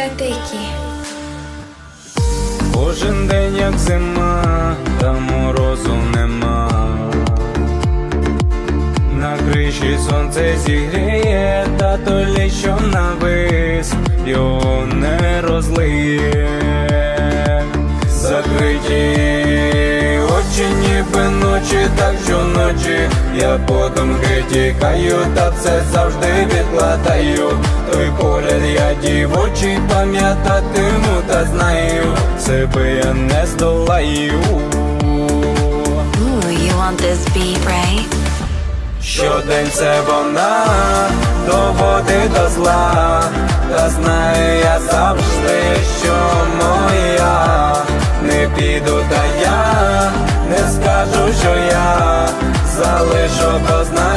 енергетики. Кожен день як зима, та морозу нема. На криші сонце зігріє, та то що навис, його не розлиє. Закриті очі, ніби ночі, так щоночі я подумки тікаю, та це завжди відкладаю. Той дівочий пам'ятатиму, та знаю, себе я не здолаю. Ooh, you want this beat, right? Щодень це вона доводить до зла, та знаю я завжди, що моя, не піду, та я не скажу, що я залишу, бо знаю, що моя.